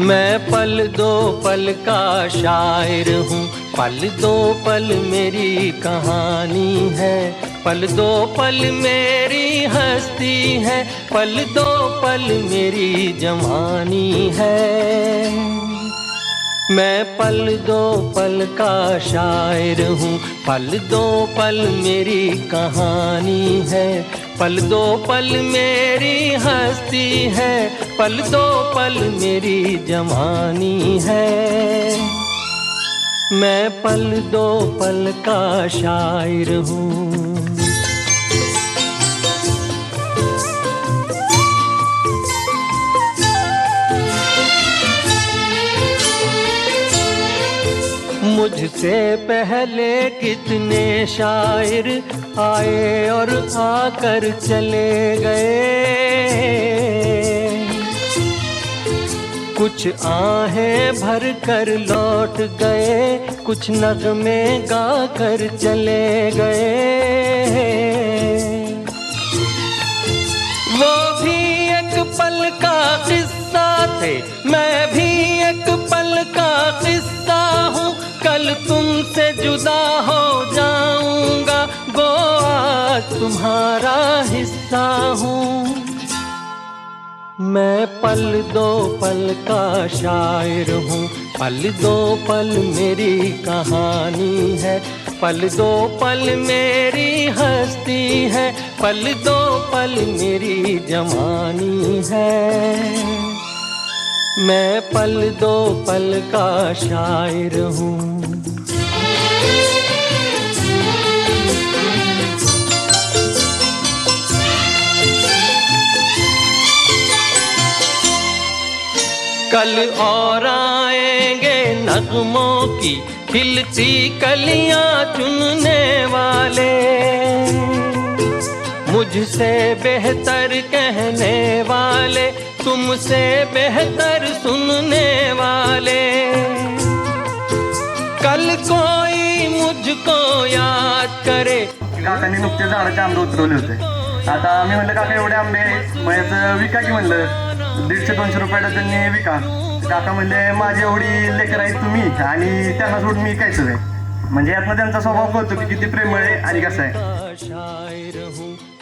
मैं पल दो पल का शायर हूँ। पल दो पल मेरी कहानी है। पल दो पल मेरी हस्ती है। पल दो पल मेरी जवानी है। मैं पल दो पल का शायर हूँ। पल दो पल मेरी कहानी है। पल दो पल मेरी हस्ती है। पल दो पल मेरी जवानी है। मैं पल दो पल का शायर हूँ। मुझसे पहले कितने शायर आए और आकर चले गए? कुछ आहें भर कर लौट गए, कुछ नगमे गा कर चले गए। वो भी एक पल का किस्सा थे, मैं भी एक पल का किस्सा हूँ। कल तुमसे जुदा हो जाऊँगा गो आज तुम्हारा हिस्सा हूँ। मैं पल दो पल का शायर हूँ। पल दो पल मेरी कहानी है। पल दो पल मेरी हस्ती है। पल दो पल मेरी जवानी है। मैं पल दो पल का शायर हूँ। कल और आएँगे नगमों की खिलती कलियाँ चुनने वाले। मुझसे बेहतर कहने वाले, तुमसे बेहतर सुनने वाले। कल कोई मुझको याद करे। नुकते झाडाचे आता मी म्हणलं, काका, एवढे आंबे विका की म्हणलं? दीडशे दोनशे रुपयाला त्यांनी विका. काका म्हणले माझी एवढी लेकर आहेत तुम्ही आणि त्यांना सोडून मी कायच आहे म्हणजे यातनं त्यांचा स्वभाव कळतो की किती प्रेमळ आहे आणि कसं आहे.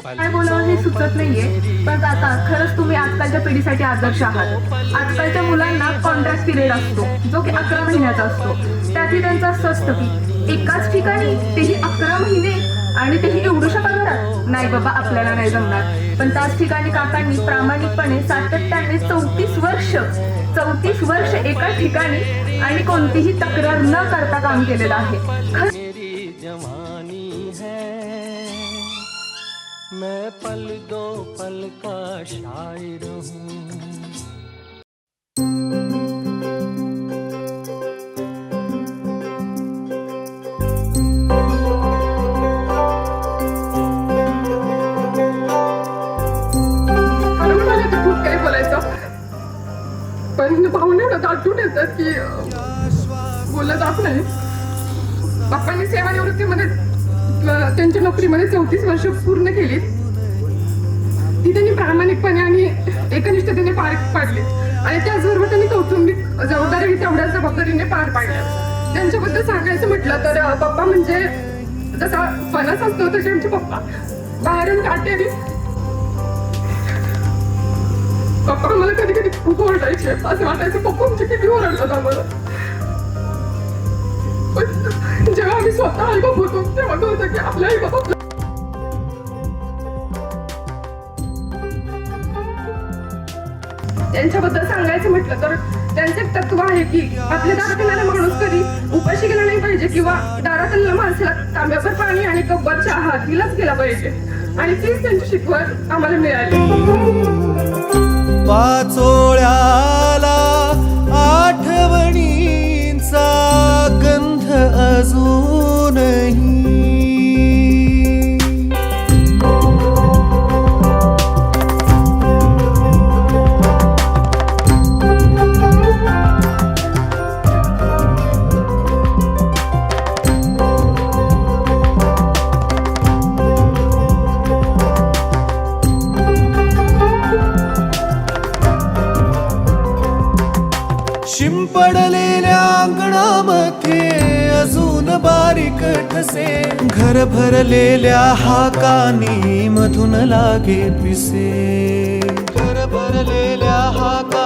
काय बोलावं हे सुचत नाहीये पण आता खरंच तुम्ही आजकालच्या पिढीसाठी आदर्श आहात. आजकालच्या मुलांना कॉन्ट्रॅक्ट पिरियड असतो जो की अकरा महिन्याचा असतो. त्यातही त्यांचं असं असतं की एकाच ठिकाणी तेही अकरा महिने आणि तेही निवडू पगारात नाही. बाबा आपल्याला नाही जमणार. पण त्याच ठिकाणी काकांनी प्रामाणिकपणे सातत्याने चौतीस वर्ष चौतीस वर्ष एका ठिकाणी आणि कोणतीही तक्रार न करता काम केलेलं आहे. जवानी मैं पल दो पल का शायर हूँ। पण पाहुणे येतात की बोलत बोललं जात नाही. बाप्पांनी सेवानिवृत्तीमध्ये त्यांच्या नोकरीमध्ये चौतीस वर्ष पूर्ण केली ती त्यांनी प्रामाणिकपणे आणि एकनिष्ठतेने पार पाडली. आणि त्याचबरोबर त्यांनी कौटुंबिक जबाबदारी तेवढ्याच जबाबदारीने पार पाडल्या त्यांच्याबद्दल सांगायचं म्हटलं तर पप्पा म्हणजे जसा फणस असतो तसे आमचे पप्पा. बाहेरून काटेरी पप्पा मला कधी कधी खूप ओरडायचे. असं वाटायचं पप्पा म्हणजे किती ओरडतात आम्हाला? पण जेव्हा आम्ही स्वतः आई बाप होतो तेव्हा कळतं की आपल्या आई बाबा त्यांच्याबद्दल सांगायचं म्हटलं तर त्यांचे तत्व आहे की आपल्या दारात येणारा माणूस कधी उपाशी गेला नाही पाहिजे किंवा दारात येणाऱ्या माणसाला तांब्यावर पाणी आणि कब्बर चहा दिलाच गेला पाहिजे. आणि तीच त्यांची शिकवण आम्हाला मिळाली. पाचोळ्याला आठवणींचा गंध बारीक ठसे घर भरलेल्या हाकानी मधून लागे पिसे. घर भरलेल्या हाका